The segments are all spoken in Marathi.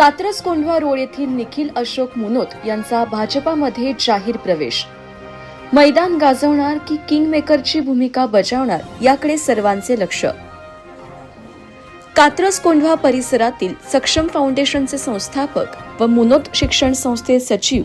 कात्रज कोंढवा रोड येथील निखिल अशोक मुनोत यांचा भाजपामध्ये जाहीर प्रवेश. मैदान गाजवणार की किंग मेकरची भूमिका बजावणार याकडे सर्वांचे लक्ष. कात्रज कोंढवा परिसरातील सक्षम फाउंडेशनचे संस्थापक व मुनोत शिक्षण संस्थे सचिव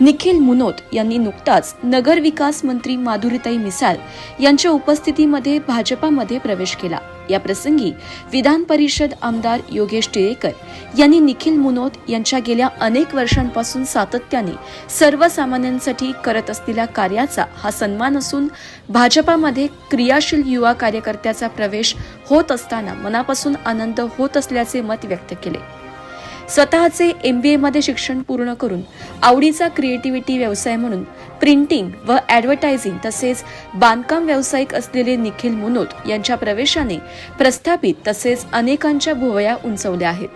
निखिल मुनोत यांनी नुकताच नगर विकास मंत्री माधुरीताई मिसाल यांच्या उपस्थितीमध्ये भाजपामध्ये प्रवेश केला. या प्रसंगी विधान परिषद आमदार योगेश टिळेकर यांनी निखिल मुनोत यांच्या गेल्या अनेक वर्षांपासून सातत्याने सर्वसामान्यांसाठी करत असलेल्या कार्याचा हा सन्मान असून भाजपामध्ये क्रियाशील युवा कार्यकर्त्याचा प्रवेश होत असताना मनापासून आनंद होत असल्याचे मत व्यक्त केले. स्वतःचे एम बी एमध्ये शिक्षण पूर्ण करून आवडीचा क्रिएटिव्हिटी व्यवसाय म्हणून प्रिंटिंग व ॲडव्हर्टायझिंग तसेच बांधकाम व्यावसायिक असलेले निखिल मुनोत यांच्या प्रवेशाने प्रस्थापित तसेच अनेकांच्या भुवया उंचवल्या आहेत.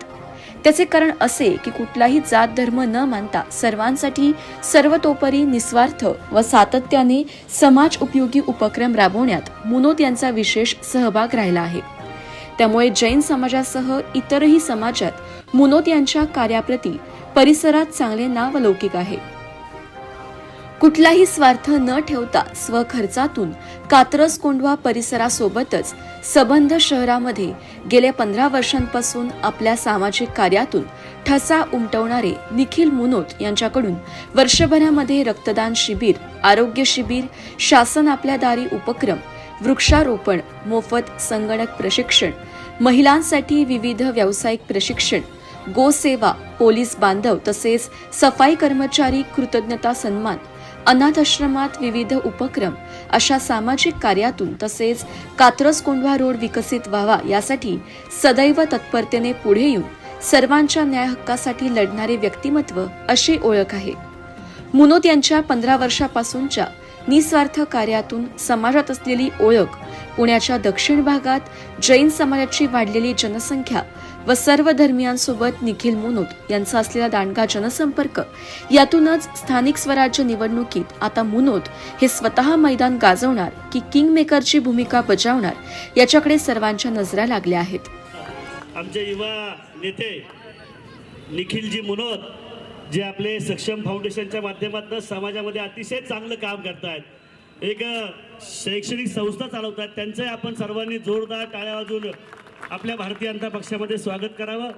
त्याचे कारण असे की कुठलाही जात धर्म न मानता सर्वांसाठी सर्वतोपरी निस्वार्थ व सातत्याने समाज उपयोगी उपक्रम राबवण्यात मुनोत यांचा विशेष सहभाग राहिला आहे. त्यामुळे जैन समाजासह इतरही समाजात मुनोत यांच्या कार्याप्रती परिसरात चांगले नावलौकिक आहे. कुठलाही स्वार्थ न ठेवता स्वखर्चातून कात्रज कोंढवा परिसरासोबतच सबंध शहरामध्ये गेल्या पंधरा वर्षांपासून आपल्या सामाजिक कार्यातून ठसा उमटवणारे निखिल मुनोत यांच्याकडून वर्षभरामध्ये रक्तदान शिबिर आरोग्य शिबिर शासन आपल्या दारी उपक्रम वृक्षारोपण मोफत संगणक प्रशिक्षण महिलांसाठी विविध व्यावसायिक प्रशिक्षण गोसेवा पोलीस बांधव तसेच सफाई कर्मचारी कृतज्ञता सन्मान अनाथाश्रमात विविध उपक्रम अशा सामाजिक कार्यातून तसेच कात्रज कोंढवा रोड विकसित व्हावा यासाठी सदैव तत्परतेने पुढे येऊन सर्वांच्या न्याय हक्कासाठी लढणारे व्यक्तिमत्व अशी ओळख आहे. मुनोत यांच्या पंधरा वर्षापासूनच्या निस्वार्थ कार्यातून समाजात असलेली ओळख पुण्याच्या दक्षिण भागात जैन समाजाची वाढलेली जनसंख्या व सर्व धर्मियांसोबत निखिल मुनोत यांचा असलेला दांडगा जनसंपर्क यातूनच स्थानिक स्वराज्य निवडणुकीत आता मुनोत हे स्वतः मैदान गाजवणार की किंग मेकरची भूमिका बजावणार याच्याकडे सर्वांच्या नजरा लागल्या आहेत. आमचे युवा नेते निखिलजी मुनोत जे आपले सक्षम फाउंडेशनच्या माध्यमातून समाजामध्ये अतिशय चांगलं काम करतायत. एक शैक्षणिक संस्था चालवतात त्यांचंही आपण सर्वांनी जोरदार टाळ्या वाजून आपल्या भारतीय जनता पक्षामध्ये स्वागत करावं.